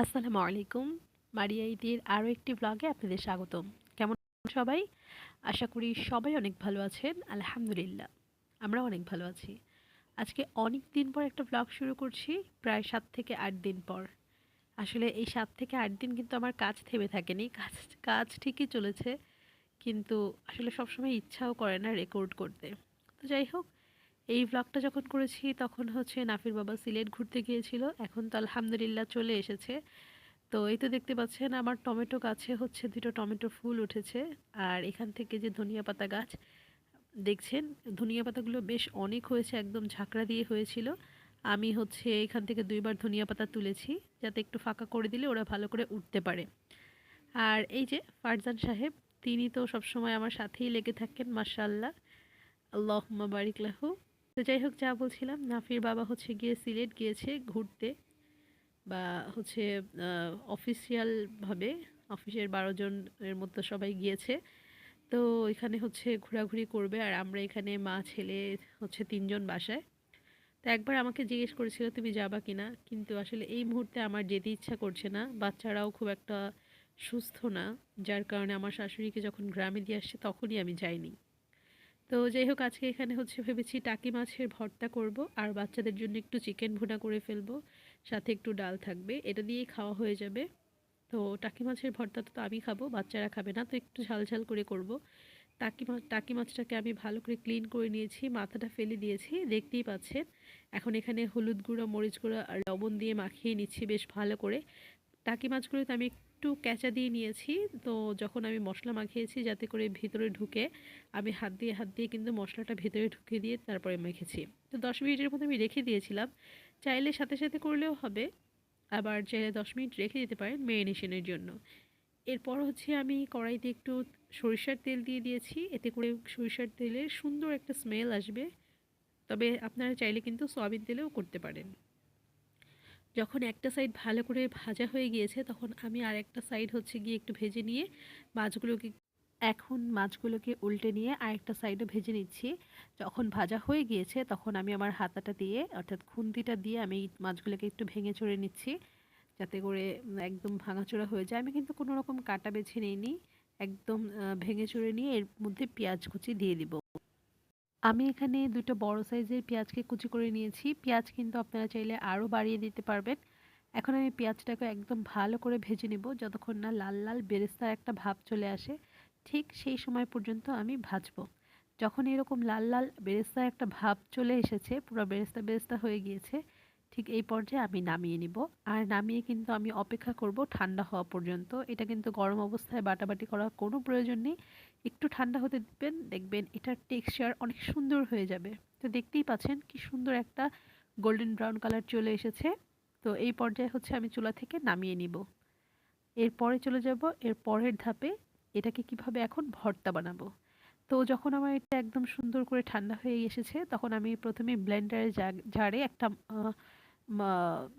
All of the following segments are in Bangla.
আসসালামু আলাইকুম। মারিয়া ইদির আরও একটি ব্লগে আপনাদের স্বাগতম। কেমন সবাই? আশা করি সবাই অনেক ভালো আছেন। আলহামদুলিল্লাহ, আমরা অনেক ভালো আছি। আজকে অনেক দিন পর একটা ব্লগ শুরু করছি, প্রায় সাত থেকে আট দিন পর। আসলে এই সাত থেকে আট দিন কিন্তু আমার কাজ থেমে থাকেনি, কাজ কাজ ঠিকই চলেছে। কিন্তু আসলে সবসময় ইচ্ছাও করে না রেকর্ড করতে। তো যাই হোক এই ব্লগটা যখন করেছি, তখন হচ্ছে নাফির বাবা সিলেট ঘুরতে গিয়েছিল। এখন তো আলহামদুলিল্লাহ চলে এসেছে। তো এই তো দেখতে পাচ্ছেন, আমার টমেটো গাছে হচ্ছে দুটো টমেটো ফুল উঠেছে। আর এখান থেকে যে ধনিয়া পাতা গাছ, দেখছেন? ধনিয়া পাতাগুলো বেশ অনেক হয়েছে, একদম ঝাঁকড়া দিয়ে হয়েছিল। আমি হচ্ছে এখান থেকে দুইবার ধনিয়া পাতা তুলেছি, যাতে একটু ফাঁকা করে দিলে ওরা ভালো করে উঠতে পারে। আর এই যে ফারজান সাহেব, তিনি তো সবসময় আমার সাথেই লেগে থাকেন মার্শাল্লাহ আল্লাহ বারিক লাহু। তো যাই হোক, যা বলছিলাম, নাফির বাবা হচ্ছে গিয়ে সিলেট গিয়েছে ঘুরতে বা হচ্ছে অফিসিয়ালভাবে অফিসের বারো জনের মতো সবাই গিয়েছে। তো এখানে হচ্ছে ঘোরাঘুরি করবে আর আমরা এখানে মা, ছেলে হচ্ছে তিনজন বাসায়। তো একবার আমাকে জিজ্ঞেস করেছিল, তুমি যাবা কি না কিন্তু আসলে এই মুহূর্তে আমার যেতে ইচ্ছা করছে না। বাচ্চারাও খুব একটা সুস্থ না, যার কারণে আমার শাশুড়িকে যখন গ্রামে দিয়ে আসছে তখনই আমি যাইনি। তো যাই হোক আজকে এখানে হচ্ছে ভেবেছি টাকি মাছের ভর্তা করব আর বাচ্চাদের জন্য একটু চিকেন ভুনা করে ফেলব, সাথে একটু ডাল থাকবে। এটা দিয়েই খাওয়া হয়ে যাবে। তো টাকি মাছের ভর্তা তো আমি খাব, বাচ্চারা খাবে না, তো একটু ঝাল ঝাল করে করব। টাকি মাছ টাকি মাছটাকে আমি ভালো করে ক্লিন করে নিয়েছি, মাথাটা ফেলে দিয়েছি, দেখতেই পাচ্ছেন। এখন এখানে হলুদ গুঁড়ো, মরিচ গুঁড়ো আর লবণ দিয়ে মাখিয়ে নিচ্ছি বেশ ভালো করে। টাকি মাছগুলোতে আমি একটু ক্যাঁচা দিয়ে নিয়েছি। তো যখন আমি মশলা মাখিয়েছি যাতে করে ভিতরে ঢুকে, আমি হাত দিয়ে হাত দিয়ে কিন্তু মশলাটা ভেতরে ঢুকে দিয়ে তারপরে মেখেছি। তো দশ মিনিটের মধ্যে আমি রেখে দিয়েছিলাম। চাইলে সাথে সাথে করলেও হবে। আবার চাইলে দশ মিনিট রেখে দিতে পারেন মেরিনেশনের জন্য। এরপর হচ্ছে আমি কড়াইতে একটু সরিষার তেল দিয়ে দিয়েছি। এতে করে সরিষার তেলের সুন্দর একটা স্মেল আসবে। তবে আপনারা চাইলে কিন্তু সয়াবিন তেলেও করতে পারেন। যখন একটা সাইড ভালো করে ভাজা হয়ে গিয়েছে, তখন আমি আর একটা সাইড হচ্ছে গিয়ে একটু ভেজে নিয়ে মাছগুলোকে, এখন মাছগুলোকে উল্টে নিয়ে আরেকটা সাইডে ভেজে নিচ্ছি। যখন ভাজা হয়ে গিয়েছে, তখন আমি আমার হাতাটা দিয়ে, অর্থাৎ খুন্তিটা দিয়ে আমি মাছগুলোকে একটু ভেঙে চড়ে নিচ্ছি, যাতে করে একদম ভাঙাচোরা হয়ে যায়। আমি কিন্তু কোনো রকম কাটা বেছে নিইনি, একদম ভেঙে চড়ে নিয়ে এর মধ্যে পেঁয়াজ কুচি দিয়ে দিব। আমি এখানে দুটো বড় সাইজের পেঁয়াজকে কুচি করে নিয়েছি। পেঁয়াজ কিন্তু আপনারা চাইলে আরও বাড়িয়ে দিতে পারবেন। এখন আমি পেঁয়াজটাকে একদম ভালো করে ভেজে নেব যতক্ষণ না লাল লাল বেরেস্তার একটা ভাব চলে আসে। ঠিক সেই সময় পর্যন্ত আমি ভাজব। যখন এরকম লাল লাল বেরেস্তার একটা ভাব চলে এসেছে, পুরো বেরেস্তা বেরেস্তা হয়ে গিয়েছে ঠিক এই পর্যায়ে আমি নামিয়ে নিব। আর নামিয়ে কিন্তু আমি অপেক্ষা করব ঠান্ডা হওয়া পর্যন্ত। এটা কিন্তু গরম অবস্থায় বাটাবাটি করার কোনো প্রয়োজন নেই। একটু ঠান্ডা হতে দিবেন, দেখবেন এটার টেক্সচার অনেক সুন্দর হয়ে যাবে। তো দেখতেই পাচ্ছেন কি সুন্দর একটা গোল্ডেন ব্রাউন কালার চলে এসেছে। তো এই পর্যায়ে হচ্ছে আমি চুলা থেকে নামিয়ে নিব। এরপরে চলে যাব এর পরের ধাপে এটাকে কীভাবে এখন ভর্তা বানাবো। তো যখন আমার এটা একদম সুন্দর করে ঠান্ডা হয়ে এসেছে, তখন আমি প্রথমে ব্লেন্ডারে জারে একটা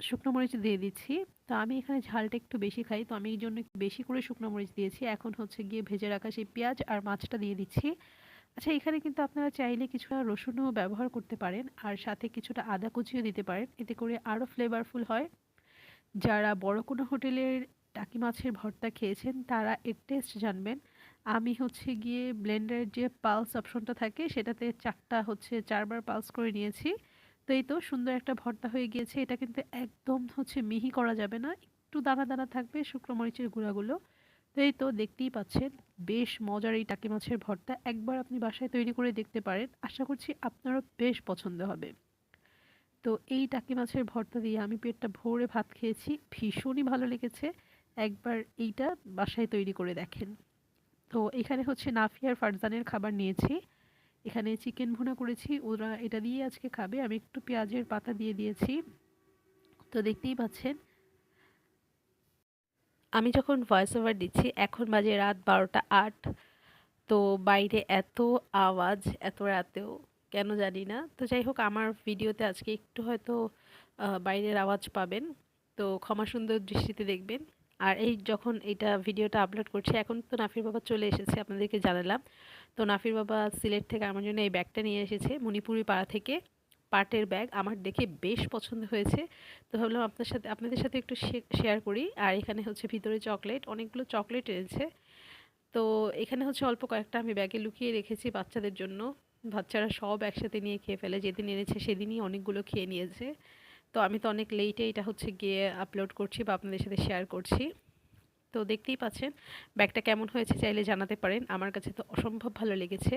শুকনো মরিচ দিয়ে দিচ্ছি। তো আমি এখানে ঝালটা একটু বেশি খাই, তো আমি এই জন্য একটু বেশি করে শুকনো মরিচ দিয়েছি। এখন হচ্ছে গিয়ে ভেজে রাখা সেই পেঁয়াজ আর মাছটা দিয়ে দিচ্ছি। আচ্ছা এখানে কিন্তু আপনারা চাইলে কিছুটা রসুনও ব্যবহার করতে পারেন আর সাথে কিছুটা আদা কুচিও দিতে পারেন। এতে করে আরও ফ্লেভারফুল হয়। যারা বড় কোনো হোটেলের টাকি মাছের ভর্তা খেয়েছেন, তারা এর টেস্ট জানবেন। আমি হচ্ছে গিয়ে ব্লেন্ডারের যে পালস অপশনটা থাকে, সেটাতে চারটা হচ্ছে চারবার পালস করে নিয়েছি। এই তো সুন্দর একটা ভর্তা হয়ে গিয়েছে। এটা কিন্তু একদম হচ্ছে মিহি করা যাবে না। একটু দানা দানা থাকবে শুকনো মরিচের গুঁড়াগুলো। তো এই তো দেখতেই পাচ্ছেন, বেশ মজার এই টাকি মাছের ভর্তা। একবার আপনি বাসায় তৈরি করে দেখতে পারেন। আশা করছি আপনারও বেশ পছন্দ হবে। তো এই টাকি মাছের ভর্তা দিয়ে আমি পেটটা ভরে ভাত খেয়েছি। ভীষণই ভালো লেগেছে। একবার এইটা বাসায় তৈরি করে দেখেন। তো এখানে হচ্ছে নাফিয়ার ফারজানের খাবার নিয়েছি। এখানে চিকেন ভুনা করেছি, ওরা এটা দিয়ে আজকে খাবে। আমি একটু পেঁয়াজের পাতা দিয়ে দিয়েছি। তো দেখতেই পাচ্ছেন। আমি যখন ভয়েস ওভার দিচ্ছি, এখন বাজে রাত বারোটা আট। তো বাইরে এত আওয়াজ, এত রাতেও, কেন জানি না। তো যাই হোক, আমার ভিডিওতে আজকে একটু হয়তো বাইরের আওয়াজ পাবেন। তো ক্ষমা সুন্দর দৃষ্টিতে দেখবেন। আর এই যখন এটা ভিডিওটা আপলোড করছি, এখন তো নাফির বাবা চলে এসেছে, আপনাদেরকে জানালাম। তো নাফির বাবা সিলেট থেকে আমার জন্য এই ব্যাগটা নিয়ে এসেছে মণিপুরি পাড়া থেকে। পাটের ব্যাগ আমার দেখে বেশ পছন্দ হয়েছে। তো ভাবলাম আপনার সাথে, আপনাদের সাথে একটু শেয়ার করি। আর এখানে হচ্ছে ভিতরে চকলেট, অনেকগুলো চকলেট এনেছে। তো এখানে হচ্ছে অল্প কয়েকটা আমি ব্যাগে লুকিয়ে রেখেছি বাচ্চাদের জন্য। বাচ্চারা সব একসাথে নিয়ে খেয়ে ফেলে, যেদিন এনেছে সেদিনই অনেকগুলো খেয়ে নিয়েছে। তো আমি তো অনেক লেটে এটা হচ্ছে গিয়ে আপলোড করছি বা আপনাদের সাথে শেয়ার করছি। তো দেখতেই পাচ্ছেন, ব্যাগটা কেমন হয়েছে চাইলে জানাতে পারেন। আমার কাছে তো অসম্ভব ভালো লেগেছে।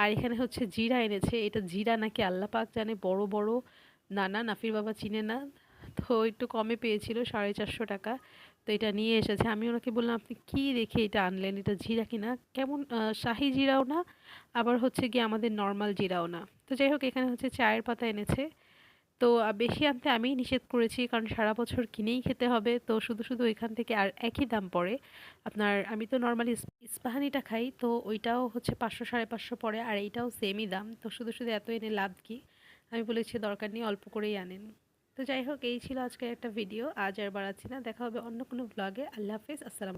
আর এখানে হচ্ছে জিরা এনেছে, এটা জিরা নাকি আল্লাহ পাক জানে, বড় বড় নানা নাফির বাবা চিনে না। তো একটু কমে পেয়েছিল, সাড়ে চারশো টাকা। তো এটা নিয়ে এসেছে। আমি ওনাকে বললাম, আপনি কি রেখে এটা আনলেন? এটা জিরা কিনা? কেমন শাহি জিরাও না, আবার হচ্ছে গিয়ে আমাদের নর্মাল জিরাও না। তো যাই হোক, এখানে হচ্ছে চায়ের পাতা এনেছে। তো বেশি আনতে আমিই নিষেধ করেছি। কারণ সারা বছর কিনেই খেতে হবে। তো, শুধু শুধু এখান থেকে আর একই দাম পড়ে। আপনার, আমি তো নর্মালি ইস্পাহানিটা খাই। তো, ওইটাও হচ্ছে পাঁচশো, সাড়ে পাঁচশো পড়ে। আর এইটাও সেমই দাম। তো, শুধু শুধু এত এনে লাভ কি? আমি বলেছি, দরকার নেই, অল্প করেই আনেন। তো, যাই হোক, এই ছিল আজকের একটা ভিডিও আজ আর বাড়াচ্ছি না। দেখা হবে অন্য কোনো ব্লগে আল্লাহ হাফিজ। আসসালাম